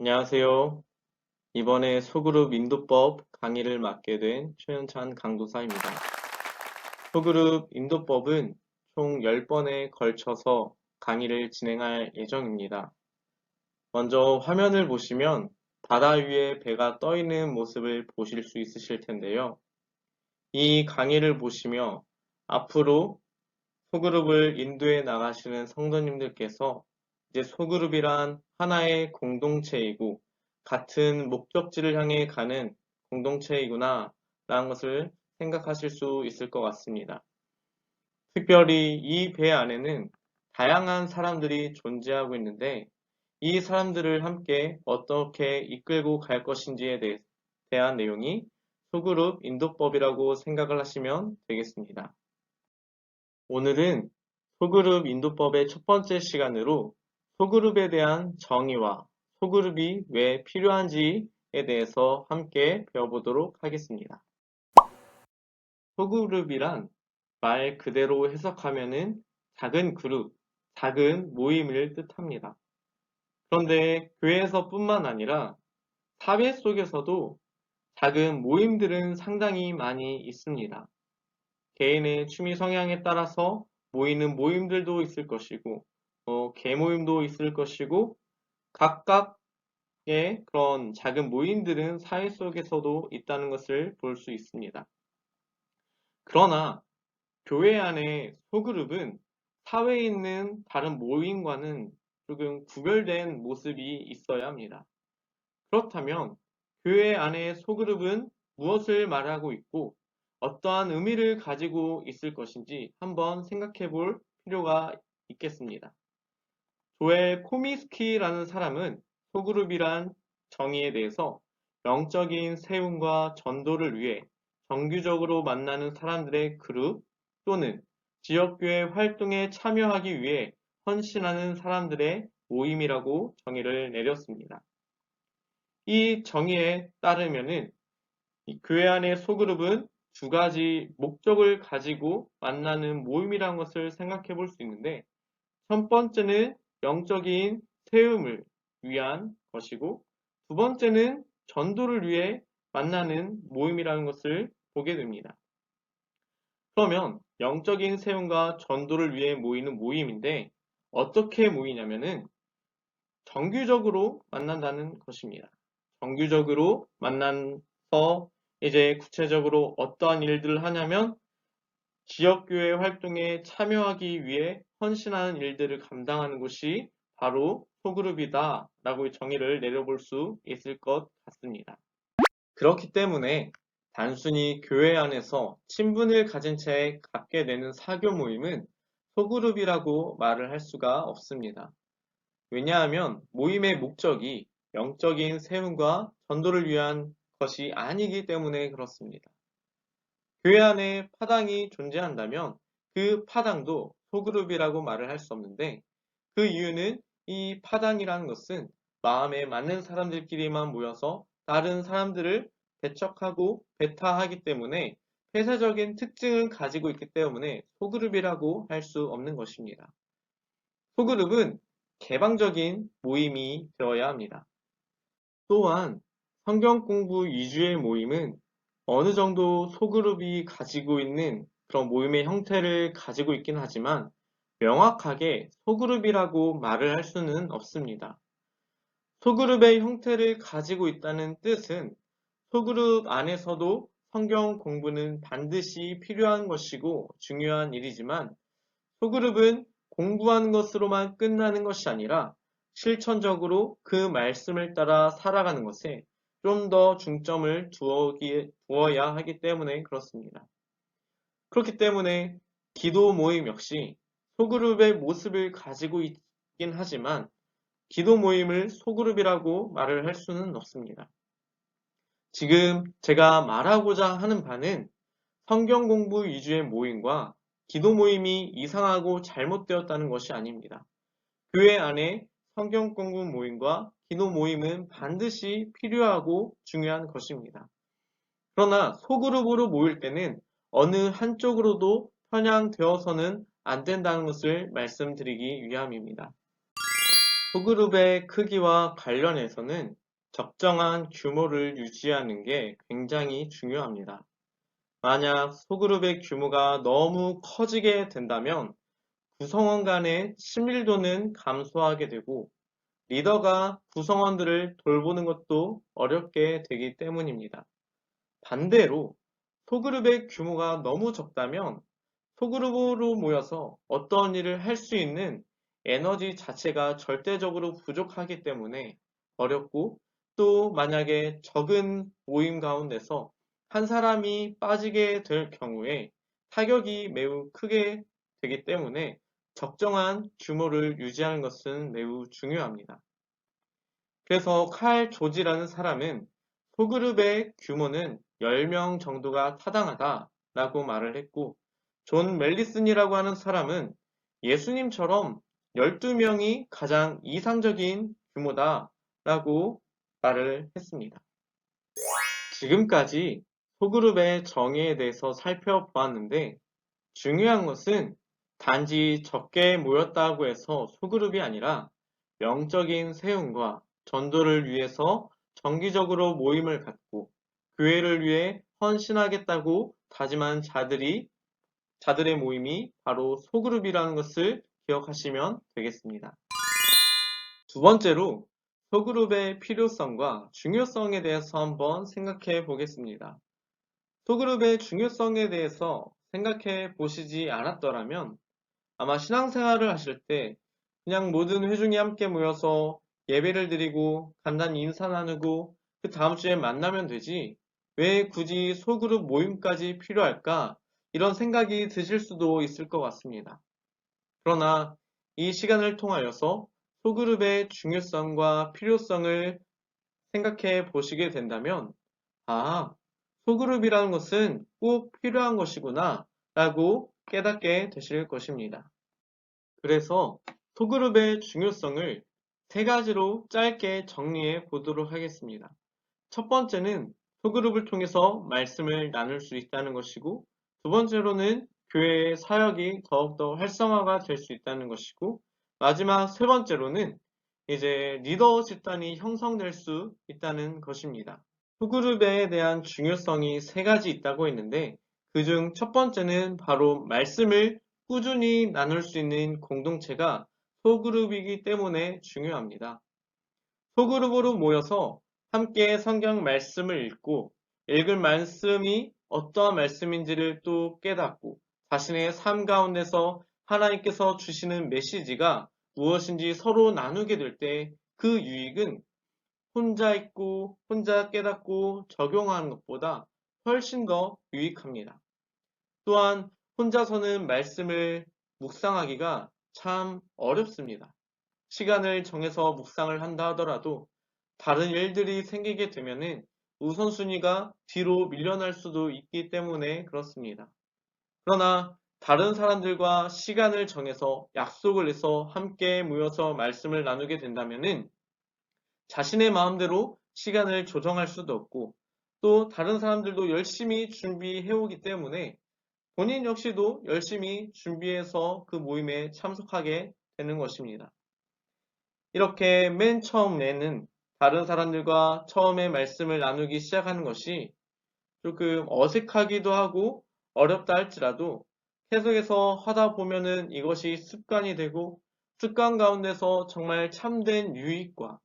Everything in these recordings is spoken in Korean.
안녕하세요. 이번에 소그룹 인도법 강의를 맡게 된 최현찬 강도사입니다. 소그룹 인도법은 총 10번에 걸쳐서 강의를 진행할 예정입니다. 먼저 화면을 보시면 바다 위에 배가 떠 있는 모습을 보실 수 있으실 텐데요. 이 강의를 보시며 앞으로 소그룹을 인도해 나가시는 성도님들께서 이제 소그룹이란 하나의 공동체이고 같은 목적지를 향해 가는 공동체이구나 라는 것을 생각하실 수 있을 것 같습니다. 특별히 이 배 안에는 다양한 사람들이 존재하고 있는데 이 사람들을 함께 어떻게 이끌고 갈 것인지에 대한 내용이 소그룹 인도법이라고 생각을 하시면 되겠습니다. 오늘은 소그룹 인도법의 첫 번째 시간으로 소그룹에 대한 정의와 소그룹이 왜 필요한지에 대해서 함께 배워보도록 하겠습니다. 소그룹이란 말 그대로 해석하면은 작은 그룹, 작은 모임을 뜻합니다. 그런데 교회에서 뿐만 아니라 사회 속에서도 작은 모임들은 상당히 많이 있습니다. 개인의 취미 성향에 따라서 모이는 모임들도 있을 것이고, 어, 개모임도 있을 것이고, 각각의 그런 작은 모임들은 사회 속에서도 있다는 것을 볼 수 있습니다. 그러나 교회 안에 소그룹은 사회에 있는 다른 모임과는 조금 구별된 모습이 있어야 합니다. 그렇다면 교회 안에 소그룹은 무엇을 말하고 있고 어떠한 의미를 가지고 있을 것인지 한번 생각해 볼 필요가 있겠습니다. 조엘 코미스키라는 사람은 소그룹이란 정의에 대해서 영적인 세움과 전도를 위해 정규적으로 만나는 사람들의 그룹 또는 지역교회 활동에 참여하기 위해 헌신하는 사람들의 모임이라고 정의를 내렸습니다. 이 정의에 따르면은 교회 안의 소그룹은 두 가지 목적을 가지고 만나는 모임이라는 것을 생각해 볼 수 있는데 첫 번째는 영적인 세움을 위한 것이고 두 번째는 전도를 위해 만나는 모임이라는 것을 보게 됩니다. 그러면 영적인 세움과 전도를 위해 모이는 모임인데 어떻게 모이냐면은 정규적으로 만난다는 것입니다. 정규적으로 만나서 이제 구체적으로 어떠한 일들을 하냐면 지역교회 활동에 참여하기 위해 헌신하는 일들을 감당하는 곳이 바로 소그룹이다 라고 정의를 내려볼 수 있을 것 같습니다. 그렇기 때문에 단순히 교회 안에서 친분을 가진 채 갖게 되는 사교 모임은 소그룹이라고 말을 할 수가 없습니다. 왜냐하면 모임의 목적이 영적인 세움과 전도를 위한 것이 아니기 때문에 그렇습니다. 교회 안에 파당이 존재한다면 그 파당도 소그룹이라고 말을 할 수 없는데 그 이유는 이 파당이라는 것은 마음에 맞는 사람들끼리만 모여서 다른 사람들을 배척하고 배타하기 때문에 폐쇄적인 특징을 가지고 있기 때문에 소그룹이라고 할 수 없는 것입니다. 소그룹은 개방적인 모임이 되어야 합니다. 또한 성경 공부 2주의 모임은 어느 정도 소그룹이 가지고 있는 그런 모임의 형태를 가지고 있긴 하지만 명확하게 소그룹이라고 말을 할 수는 없습니다. 소그룹의 형태를 가지고 있다는 뜻은 소그룹 안에서도 성경 공부는 반드시 필요한 것이고 중요한 일이지만 소그룹은 공부하는 것으로만 끝나는 것이 아니라 실천적으로 그 말씀을 따라 살아가는 것에 좀 더 중점을 두어야 하기 때문에 그렇습니다. 그렇기 때문에 기도 모임 역시 소그룹의 모습을 가지고 있긴 하지만 기도 모임을 소그룹이라고 말을 할 수는 없습니다. 지금 제가 말하고자 하는 바는 성경 공부 위주의 모임과 기도 모임이 이상하고 잘못되었다는 것이 아닙니다. 교회 안에 성경 공부 모임과 기도 모임은 반드시 필요하고 중요한 것입니다. 그러나 소그룹으로 모일 때는 어느 한쪽으로도 편향되어서는 안 된다는 것을 말씀드리기 위함입니다. 소그룹의 크기와 관련해서는 적정한 규모를 유지하는 게 굉장히 중요합니다. 만약 소그룹의 규모가 너무 커지게 된다면 구성원 간의 친밀도는 감소하게 되고 리더가 구성원들을 돌보는 것도 어렵게 되기 때문입니다. 반대로 소그룹의 규모가 너무 적다면 소그룹으로 모여서 어떤 일을 할 수 있는 에너지 자체가 절대적으로 부족하기 때문에 어렵고 또 만약에 적은 모임 가운데서 한 사람이 빠지게 될 경우에 타격이 매우 크게 되기 때문에 적정한 규모를 유지하는 것은 매우 중요합니다. 그래서 칼 조지라는 사람은 소그룹의 규모는 10명 정도가 타당하다라고 말을 했고 존 멜리슨이라고 하는 사람은 예수님처럼 12명이 가장 이상적인 규모다라고 말을 했습니다. 지금까지 소그룹의 정의에 대해서 살펴보았는데 중요한 것은 단지 적게 모였다고 해서 소그룹이 아니라 영적인 세움과 전도를 위해서 정기적으로 모임을 갖고 교회를 위해 헌신하겠다고 다짐한 자들이 자들의 모임이 바로 소그룹이라는 것을 기억하시면 되겠습니다. 두 번째로 소그룹의 필요성과 중요성에 대해서 한번 생각해 보겠습니다. 소그룹의 중요성에 대해서 생각해 보시지 않았더라면 아마 신앙생활을 하실 때 그냥 모든 회중이 함께 모여서 예배를 드리고 간단히 인사 나누고 그 다음 주에 만나면 되지 왜 굳이 소그룹 모임까지 필요할까 이런 생각이 드실 수도 있을 것 같습니다. 그러나 이 시간을 통하여서 소그룹의 중요성과 필요성을 생각해 보시게 된다면 아, 소그룹이라는 것은 꼭 필요한 것이구나 라고 깨닫게 되실 것입니다. 그래서 소그룹의 중요성을 세 가지로 짧게 정리해 보도록 하겠습니다. 첫 번째는 소그룹을 통해서 말씀을 나눌 수 있다는 것이고 두 번째로는 교회의 사역이 더욱더 활성화가 될 수 있다는 것이고 마지막 세 번째로는 이제 리더 집단이 형성될 수 있다는 것입니다. 소그룹에 대한 중요성이 세 가지 있다고 했는데 그중 첫 번째는 바로 말씀을 꾸준히 나눌 수 있는 공동체가 소그룹이기 때문에 중요합니다. 소그룹으로 모여서 함께 성경 말씀을 읽고 읽은 말씀이 어떠한 말씀인지를 또 깨닫고 자신의 삶 가운데서 하나님께서 주시는 메시지가 무엇인지 서로 나누게 될 때 그 유익은 혼자 있고 혼자 깨닫고 적용하는 것보다 훨씬 더 유익합니다. 또한 혼자서는 말씀을 묵상하기가 참 어렵습니다. 시간을 정해서 묵상을 한다 하더라도 다른 일들이 생기게 되면은 우선순위가 뒤로 밀려날 수도 있기 때문에 그렇습니다. 그러나 다른 사람들과 시간을 정해서 약속을 해서 함께 모여서 말씀을 나누게 된다면은 자신의 마음대로 시간을 조정할 수도 없고 또 다른 사람들도 열심히 준비해 오기 때문에 본인 역시도 열심히 준비해서 그 모임에 참석하게 되는 것입니다. 이렇게 맨 처음에는 다른 사람들과 처음에 말씀을 나누기 시작하는 것이 조금 어색하기도 하고 어렵다 할지라도 계속해서 하다 보면은 이것이 습관이 되고 습관 가운데서 정말 참된 유익과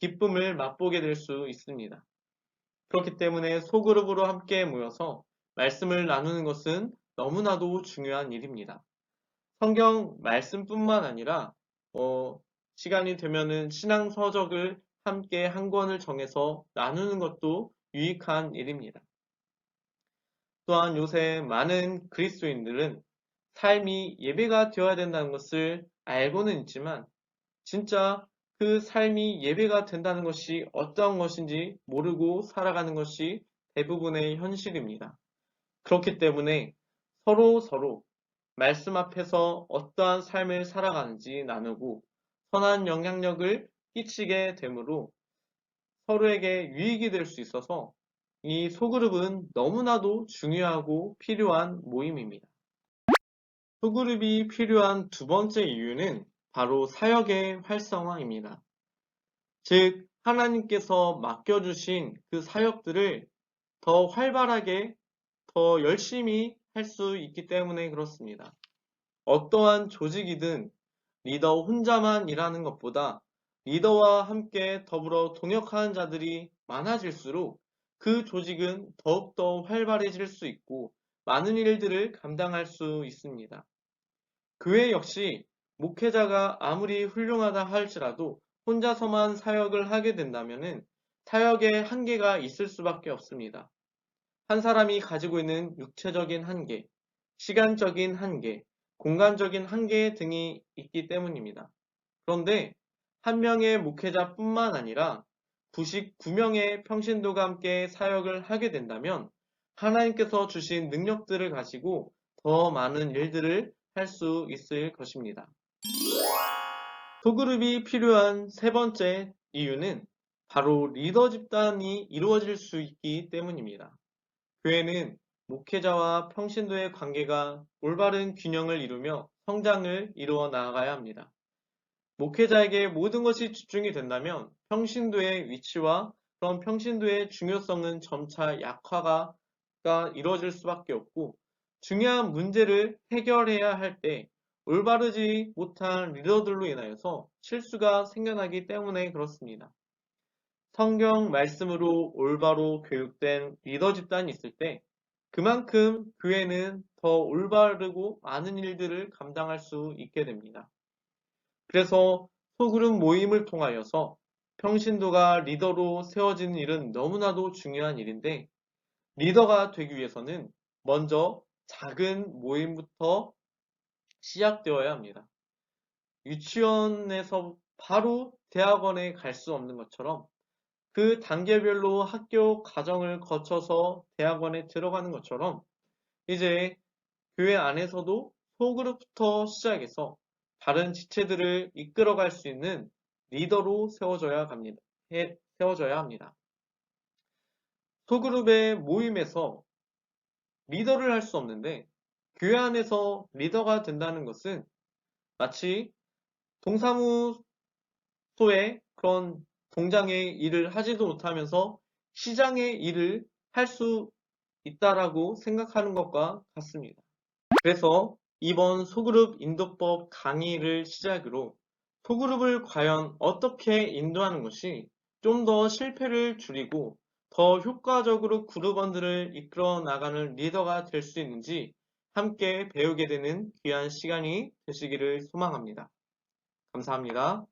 기쁨을 맛보게 될 수 있습니다. 그렇기 때문에 소그룹으로 함께 모여서 말씀을 나누는 것은 너무나도 중요한 일입니다. 성경 말씀뿐만 아니라 어, 시간이 되면은 신앙 서적을 함께 한 권을 정해서 나누는 것도 유익한 일입니다. 또한 요새 많은 그리스도인들은 삶이 예배가 되어야 된다는 것을 알고는 있지만 진짜 그 삶이 예배가 된다는 것이 어떤 것인지 모르고 살아가는 것이 대부분의 현실입니다. 그렇기 때문에 서로 서로 말씀 앞에서 어떠한 삶을 살아가는지 나누고 선한 영향력을 끼치게 되므로 서로에게 유익이 될 수 있어서 이 소그룹은 너무나도 중요하고 필요한 모임입니다. 소그룹이 필요한 두 번째 이유는 바로 사역의 활성화입니다. 즉, 하나님께서 맡겨주신 그 사역들을 더 활발하게, 더 열심히 할 수 있기 때문에 그렇습니다. 어떠한 조직이든 리더 혼자만 일하는 것보다 리더와 함께 더불어 동역하는 자들이 많아질수록 그 조직은 더욱더 활발해질 수 있고 많은 일들을 감당할 수 있습니다. 교회 역시 목회자가 아무리 훌륭하다 할지라도 혼자서만 사역을 하게 된다면 사역에 한계가 있을 수밖에 없습니다. 한 사람이 가지고 있는 육체적인 한계, 시간적인 한계, 공간적인 한계 등이 있기 때문입니다. 그런데 한 명의 목회자뿐만 아니라 99명의 평신도가 함께 사역을 하게 된다면 하나님께서 주신 능력들을 가지고 더 많은 일들을 할 수 있을 것입니다. 소그룹이 필요한 세 번째 이유는 바로 리더 집단이 이루어질 수 있기 때문입니다. 교회는 목회자와 평신도의 관계가 올바른 균형을 이루며 성장을 이루어 나아가야 합니다. 목회자에게 모든 것이 집중이 된다면 평신도의 위치와 그런 평신도의 중요성은 점차 약화가 이루어질 수밖에 없고 중요한 문제를 해결해야 할 때 올바르지 못한 리더들로 인하여서 실수가 생겨나기 때문에 그렇습니다. 성경 말씀으로 올바로 교육된 리더 집단이 있을 때 그만큼 교회는 더 올바르고 많은 일들을 감당할 수 있게 됩니다. 그래서 소그룹 모임을 통하여서 평신도가 리더로 세워지는 일은 너무나도 중요한 일인데 리더가 되기 위해서는 먼저 작은 모임부터 시작되어야 합니다. 유치원에서 바로 대학원에 갈 수 없는 것처럼 그 단계별로 학교 과정을 거쳐서 대학원에 들어가는 것처럼 이제 교회 안에서도 소그룹부터 시작해서 다른 지체들을 이끌어갈 수 있는 리더로 세워져야 합니다. 세워져야 합니다. 소그룹의 모임에서 리더를 할 수 없는데 교회 안에서 리더가 된다는 것은 마치 동사무소의 그런 공장의 일을 하지도 못하면서 시장의 일을 할 수 있다라고 생각하는 것과 같습니다. 그래서 이번 소그룹 인도법 강의를 시작으로 소그룹을 과연 어떻게 인도하는 것이 좀 더 실패를 줄이고 더 효과적으로 그룹원들을 이끌어 나가는 리더가 될 수 있는지 함께 배우게 되는 귀한 시간이 되시기를 소망합니다. 감사합니다.